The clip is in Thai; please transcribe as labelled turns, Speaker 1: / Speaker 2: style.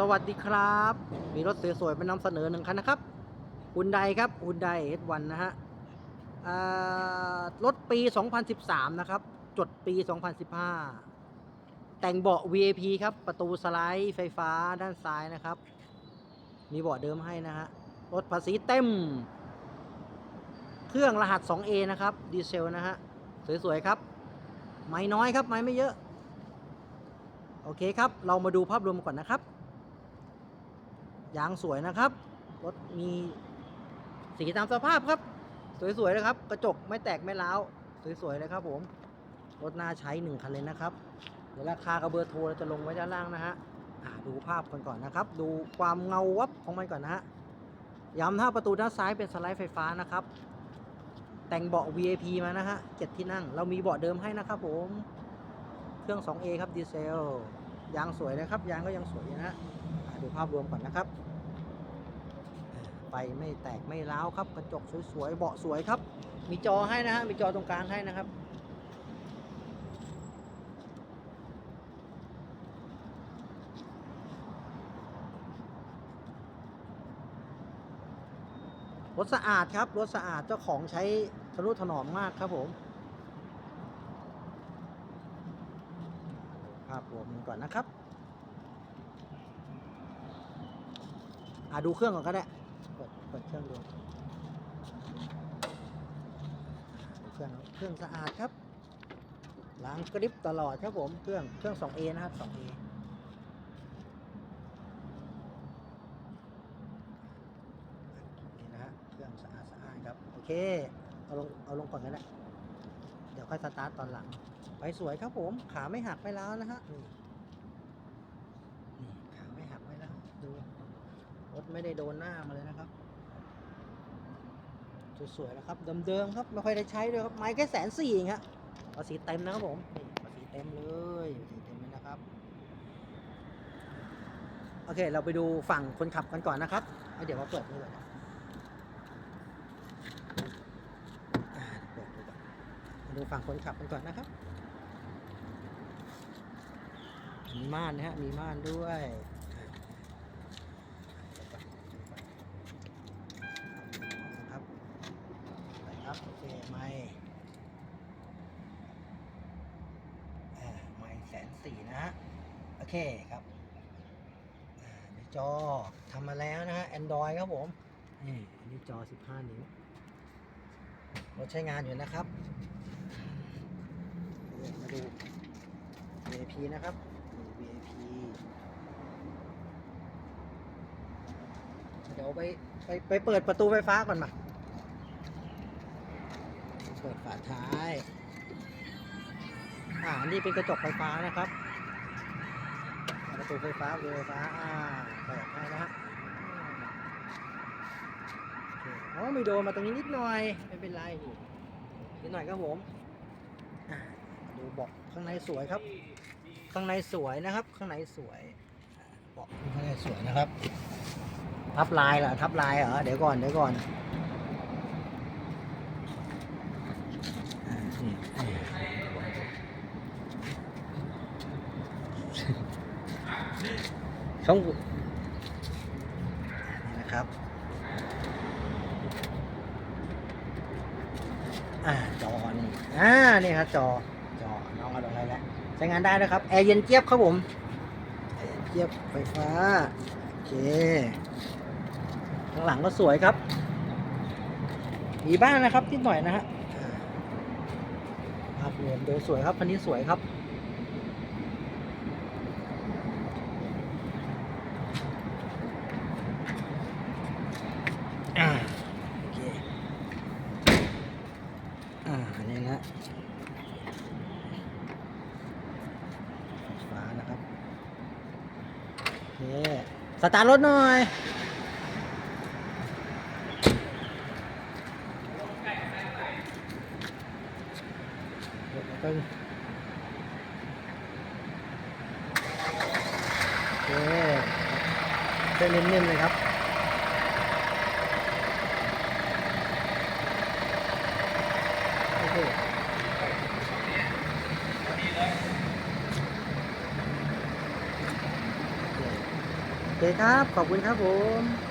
Speaker 1: สวัสดีครับ มีรถสวยๆมานำเสนอหนึ่งคันนะครับฮุนไดครับฮุนไดเอสวันนะฮะรถปี 2013 นะครับ จดปี 2015 แต่งเบาะ VIP ครับ ประตูสไลด์ไฟฟ้าด้านซ้ายนะครับ มีเบาะเดิมให้นะฮะ รถภาษีเต็ม เครื่องรหัส 2A นะครับ ดีเซลนะฮะ สวยๆครับ ไม่น้อยครับ ไม่ไม่เยอะโอเคครับ เรามาดูภาพรวมก่อนนะครับ ยางสวยนะครับ รถมีสีตามสภาพครับ สวยๆเลยครับ กระจกไม่แตกไม่ร้าว สวยๆเลยครับผม รถน่าใช้หนึ่งคันเลยนะครับ เดี๋ยวราคากับเบอร์โทรเราจะลงไว้ด้านล่างนะฮะอ่าดูภาพกันก่อนนะครับ ดูความเงาวับของมันก่อนนะฮะ ย้ำถ้าประตูด้านซ้ายเป็นสไลด์ไฟฟ้านะครับ แต่งเบาะ VIP มานะฮะเจ็ดที่นั่ง เรามีเบาะเดิมให้นะครับผม เครื่อง 2A ครับดีเซล ยางสวยนะครับ ยางก็ยังสวยนะฮะ ดูภาพรวมก่อนนะครับไฟไม่แตกไม่ร้าวครับ กระจกสวยๆเบาะสวยครับ มีจอให้นะฮะมีจอตรงกลางให้นะครับรถสะอาดครับรถสะอาดเจ้าของใช้ทะนุถนอมมากครับผมภาพรวมก่อนนะครับ อ่าดูเครื่องก่อนก็ได้เปิดเปิดเครื่องดูดูเครื่องเครื่องสะอาดครับล้างกริปตลอดครับผมเครื่องเครื่อง 2A นะครับ 2A นี่นะฮะเครื่องสะอาดสะอาดครับ โอเค เอาลงเอาลงก่อนก็ได้เดี๋ยวค่อยสตาร์ทตอนหลัง ไปสวยครับผม ขาไม่หักไม่ล้าวนะฮะนี่นี่ขาไม่หักไม่ล้าวดู รถ ไม่ได้โดนหน้ามาเลยนะครับ สวยๆนะครับเดิมๆครับไม่ค่อยได้ใช้ด้วยครับไม้แค่แสนสี่เองฮะภาษีเต็มนะครับผมภาษีเต็มเลยภาษีเต็มเลยนะครับ โอเค เราไปดูฝั่งคนขับกันก่อนนะครับเดี๋ยวมาเปิดนี่ก่อนนะอ่าเปิดดูก่อนมาดูฝั่งคนขับกันก่อนนะครับมีม่านนะฮะมีม่านด้วยครับไปครับ โอเค ไม่อ่าไม่แส นสี่นะฮะ โอเคครับอ่าในจอทำมาแล้วนะฮะ Android ครับผม นี่อันนี้จอ 15 นิ้วรถใช้งานอยู่นะครับ มาดู VIP นะครับ VIP เดี๋ยวไปไปไปเปิดประตูไฟฟ้าก่อนมา เปิดฝาท้าย อ่านี่เป็นกระจกไฟฟ้านะครับประตูไฟฟ้าประตูไฟฟ้าอ่าเปิดให้นะฮะอเคอ๋อมีโดนมาตรงนี้นิดหน่อยไม่เป็นไรนิดหน่อยครับผมดูเบอกข้างในสวยครับ ข้างในสวยนะครับ ข้างในสวยเบอกข้างในสวยนะครับ ทับลายเหรอทับลายเหรอเดี๋ยวก่อนเดี๋ยวก่อนอ่านี่ ช่องนี่นะครับอ่าจอนี่อ่านี่ครับจอจอน้องเอาลงไปแล้วใช้งานได้นะครับแอร์เย็นเจี๊ยบครับผมแอร์เจี๊ยบไฟฟ้าโอเคข้างหลังก็สวยครับ มีบ้างนะครับนิดหน่อยนะฮะอ่าภาพรวมโดยสวยครับคันนี้สวยครับ อ่า โอเค อ่า นี่นะฟ้านะครับ โอ เค สตาร์ทรถหน่อยเดี๋ยวเราไปโอเคเส้นนิ่มๆเลยครับ โอเค เคครับ ขอบคุณครับผม